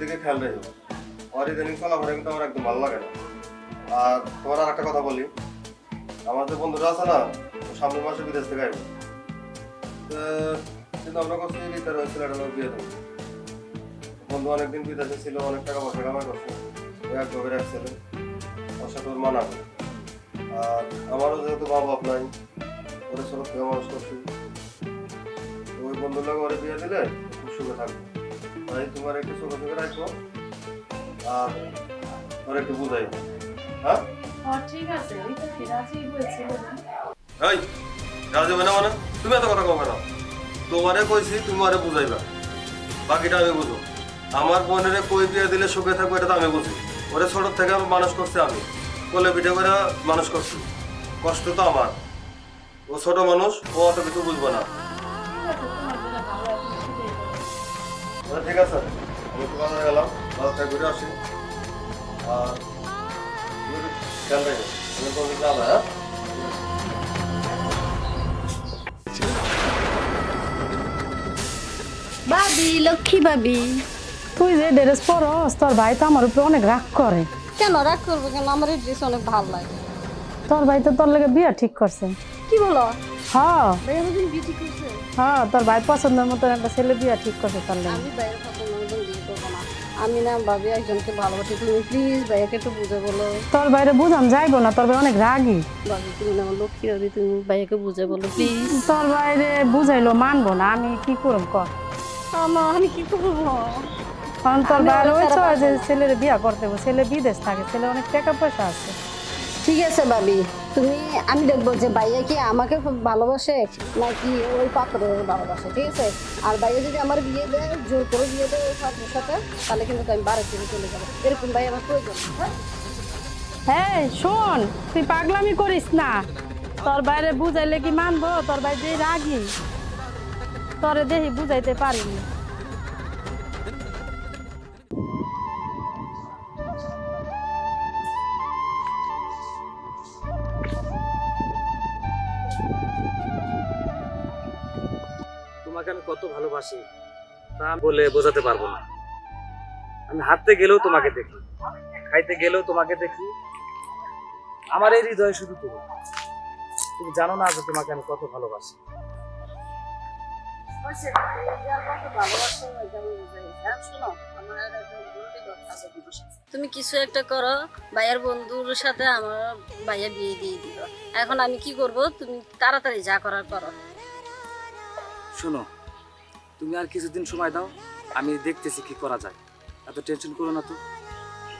দিকে খেয়াল রেখো। আর ইদানিং কিন্তু আমার একদম ভালো লাগে না। আর তোমার আর একটা কথা বলি। আমার যে বন্ধুরা আছে না, ও সামনের মাসে বিদেশ থেকে আসবে। কিন্তু আমরা করছি রিতার ওই ছেলেটা লোক বিয়ে দেবো। বন্ধু অনেকদিন বিদেশে ছিল, অনেক টাকা পয়সা কামাই করছে। ওই এক গভীর এক ছেলে। ওর ওর মানাবে আর আমারও যেহেতু মা বাপ নাই, ওদের ছোট থেকে মানুষ করছি। ওই বন্ধুর লোক ওরে বিয়ে দিলে খুব সুখে থাকবে। তাই তোমার একটু চোখে চোখে রাখব। আর ওর একটু বুঝাই হ্যাঁ? ঠিক আছে। ওই তো রাজি হয়েছিল না এই রাজু না মানে? তুমি এত কথা কবে না তোমারে কইছি তুমি আরে বুঝাইবা বাকিটা আমি বুঝো আমার বোনের কই বিয়ে দিলে সুখে থাকব এটা তো আমি বুঝি। ওরে ছোট থেকে আমি মানুষ করছি আমি। কোলে পিঠে করে মানুষ করছি। কষ্ট তো আমার। ও ছোট মানুষ ও অত কিছু বুঝব না। আচ্ছা, ঠিক আছে। আমি তো গেলাম বাজার থেকে ঘুরে আসি। আর তুমি খেয়াল রেখো তুমি কোনো যাবে হ্যাঁ? ভাবি লক্ষ্মী ভাবি। তুই যে ড্রেস পরস তোর ভাই তো আমার উপরে অনেক রাগ করে। কেন রাগ করব কেন? আমার এই ড্রেস অনেক ভালো লাগে। তোর ভাই তো তোর লেগে বিয়ে ঠিক করছে। কি বলো? হ্যাঁ। হ্যাঁ তোর ভাই পছন্দের মতো একটা ছেলে বিয়ে ঠিক করছে তোর আমি না। আমি না ভাবি একজনকে ভালোবাসি তুমি প্লিজ ভাইয়াকে একটু বুঝে বলো। তোর বাইরে বুঝাম যাইবো না তোর ভাই অনেক রাগী। ভাবি তুমি না লক্ষ্মী ভাবি তুমি ভাইয়াকে বুঝে বলো প্লিজ তোর বাইরে বুঝাইলো মানবো না আমি কি করুম ক আমা আমি কি করব? কারণ তোর বাইরে ওই যে ছেলের বিয়া করতে ছেলে বিদেশ থাকে ছেলে অনেক টাকা পয়সা আছে। ঠিক আছে ভাবি। তুমি, আমি দেখব যে ভাইয়া কি আমাকে ভালোবাসে নাকি ওই পাত্রের ভালোবাসে, ঠিক আছে? আর ভাইয়া যদি আমার বিয়ে দেয়, জোর করে বিয়ে দেয় ওই পাত্রের সাথে, তাহলে কিন্তু আমি বারো থেকে চলে যাব। এরকম ভাই আমার প্রয়োজন হ্যাঁ? হ্যাঁ শোন, তুই পাগলামি করিস না। তোর বাইরে বুঝাইলে কি মানবো? তোর বাইরে রাগী, তোরে দেখি বুঝাইতে পারিনি। ভালোবাসি তা বলে বোঝাতে পারব না। আমি হাঁটতে গেলেও তোমাকে দেখি খাইতে গেলেও তোমাকে দেখি। আমার এই হৃদয়ে শুধু তুমি। তুমি জানো না যে তোমাকে আমি কত ভালোবাসি। তুমি কিছু একটা করো ভাইয়ার বন্ধুর সাথে আমার ভাইয়া বিয়ে দিয়ে দিল। এখন আমি কি করব? তুমি তাড়াতাড়ি যা করার করো। শোনো তুমি আর কিছুদিন সময় দাও আমি দেখতেছি কি করা যায়। এত টেনশন করো না তো।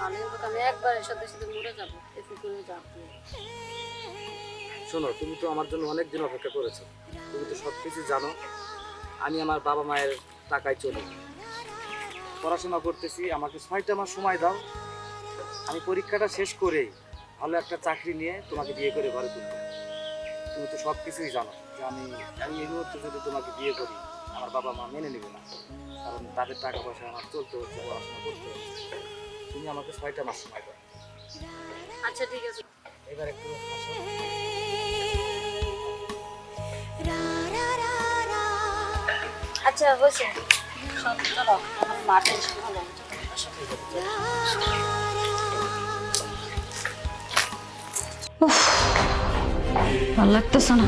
আমি আমি একবারের সাথে সাথে মরে যাব একটু করে যাব। শোনো তুমি তো আমার জন্য অনেক দিন অপেক্ষা করেছ। তুমি তো সব কিছু জানো আমি আমার বাবা মায়ের টাকায় চলি। পড়াশোনা করতেছি আমাকে ছয়টা মাস সময় দাও। আমি পরীক্ষাটা শেষ করেই ভালো একটা চাকরি নিয়ে তোমাকে বিয়ে করে ঘরে তুলবো। তুমি তো সব কিছুই জানো যে আমি আমি এই মুহূর্তে যদি তোমাকে বিয়ে করি আমার বাবা মা মেনে নেবে না। কারণ তাদের টাকা পয়সা আমার চলতে হচ্ছে পড়াশোনা করতে হচ্ছে। তুমি আমাকে ছয়টা মাস সময় দাও। আচ্ছা ঠিক আছে। এবার একটু আচ্ছা হয়েছে। সব চলো আমার মাঠে ভালো ভালো লাগতেছে না।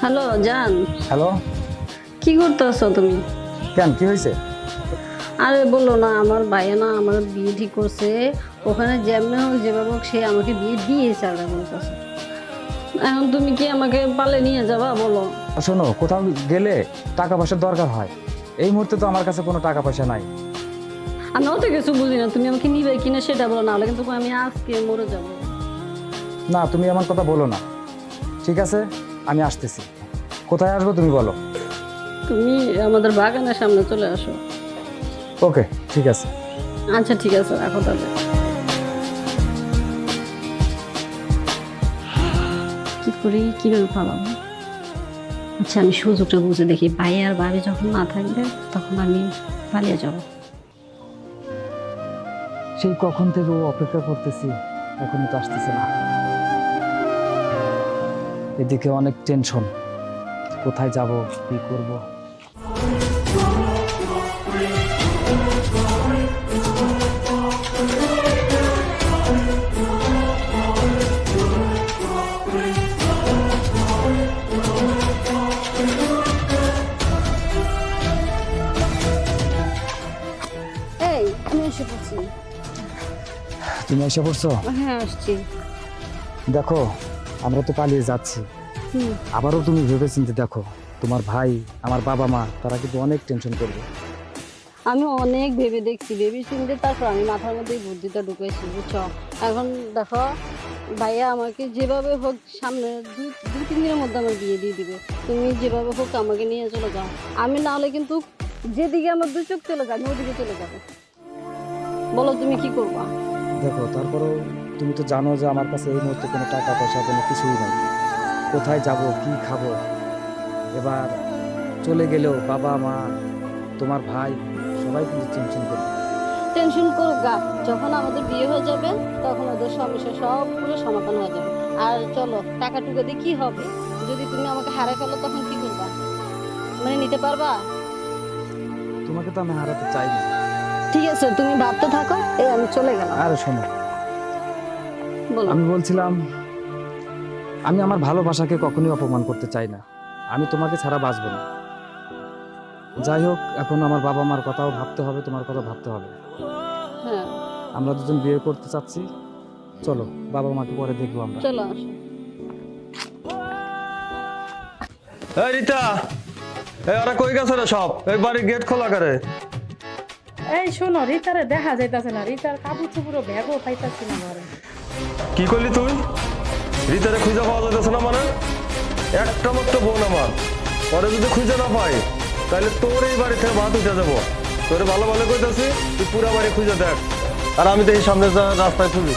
হ্যালো জান। হ্যালো। কি করতেছো তুমি? কেন কি হয়েছে? আরে বলো না আমার ভাইয়া না আমার বিয়ে ঠিক করছে। ওখানে যেমনি হোক যেভাবে হোক সে আমাকে বিয়ে দিয়েছে আর বলতেছে এখন তুমি কি আমাকে পালে নিয়ে যাবা বলো? শোনো কোথাও গেলে টাকা পয়সার দরকার হয়। এই মুহূর্তে তো আমার কাছে কোনো টাকা পয়সা নাই। আমি অত কিছু বুঝি না তুমি আমাকে নিবে কিনা সেটা বলো না হলে কিন্তু আমি আজকে মরে যাব। না তুমি আমার কথা বলো না। ঠিক আছে? আমি আসতেছি। কোথায় আসব তুমি বলো। তুমি আমাদের বাগানের সামনে চলে আসো। ওকে ঠিক আছে। আচ্ছা ঠিক আছে রাখো তাহলে। কি করি কীভাবে পালাবো? আচ্ছা আমি সুযোগটা বুঝে দেখি। ভাই আর ভাবি যখন না থাকবে তখন আমি পালিয়ে যাব। সেই কখন থেকে ও অপেক্ষা করতেছি এখনই তো আসতেছে না। এদিকে অনেক টেনশন। কোথায় যাব কি করব? এই আমি এসে পড়ছি। তুমি এসে পড়ছো? হ্যাঁ আসছি। দেখো আমরা তো পালিয়ে যাচ্ছি। আবারও তুমি ভেবে চিন্তে দেখো তোমার ভাই আমার বাবা মা তারা কিন্তু অনেক টেনশন করবে। আমি অনেক ভেবে দেখছি। ভেবে চিনতে তারপর আমি মাথার মধ্যে বুদ্ধিটা ঢুকেছি বুঝছ? এখন দেখো ভাইয়া আমাকে যেভাবে হোক সামনে দু তিন দিনের মধ্যে আমার বিয়ে দিয়ে দিবে। তুমি যেভাবে হোক আমাকে নিয়ে চলে যাও। আমি না হলে কিন্তু যেদিকে আমার দু চোখ চলে যাবে ওদিকে চলে যাবে। বলো তুমি কি করবা? দেখো তারপরেও তুমি তো জানো যে আমার কাছে এই মুহূর্তে কোনো টাকা পয়সা কোনো কিছুই নেই। কোথায় যাব কি খাব? এবার চলে গেলেও বাবা মা তোমার ভাই সবাই কিন্তু টেনশন করবে। টেনশন করুক গা যখন আমাদের বিয়ে হয়ে যাবে তখন ওদের সমস্যা সব পুরো সমাধান হয়ে যাবে। আর চলো টাকা টুকা দিয়ে কী হবে? যদি তুমি আমাকে হারাই ফেলো তখন কি করবা? মানে নিতে পারবা? তোমাকে তো আমি হারাতে চাই না ঠিক আছে তুমি ভাবতে থাকো এই আমি চলে গেলাম। আর শোনো আমি বলছিলাম আমি আমার ভালোবাসাকে কখনোই অপমান করতে চাই না। আমি তোমাকে ছাড়া বাঁচব না। যাই হোক এখন আমার বাবা মার কথাও ভাবতে হবে তোমার কথা ভাবতে হবে। হ্যাঁ। আমরা দুজন বিয়ে করতে চাচ্ছি। চলো বাবা মাকে পরে দেখব আমরা। চলো এই রীতা এই ওরা কই গেছে রে সব? এই বাড়ির গেট খোলা করে? এই শোনো রিতারে দেখা যাইতাছে না। রিতার কাপড় চুপুরো ব্যাগও পাইতাছি না ঘরে। কি করলি তুই? ভিতরে খুঁজে পাওয়া যাচ্ছে না মানে? একটা মাত্র বোন আমার। পরে যদি খুঁজে না পাই, তাহলে তোর এই বাড়ি থেকে ভাত উঠে যাব। তোরে ভালো ভালো করতেছি তুই পুরা বাড়ি খুঁজে দেখ। আর আমি এই সামনে রাস্তায় তুলি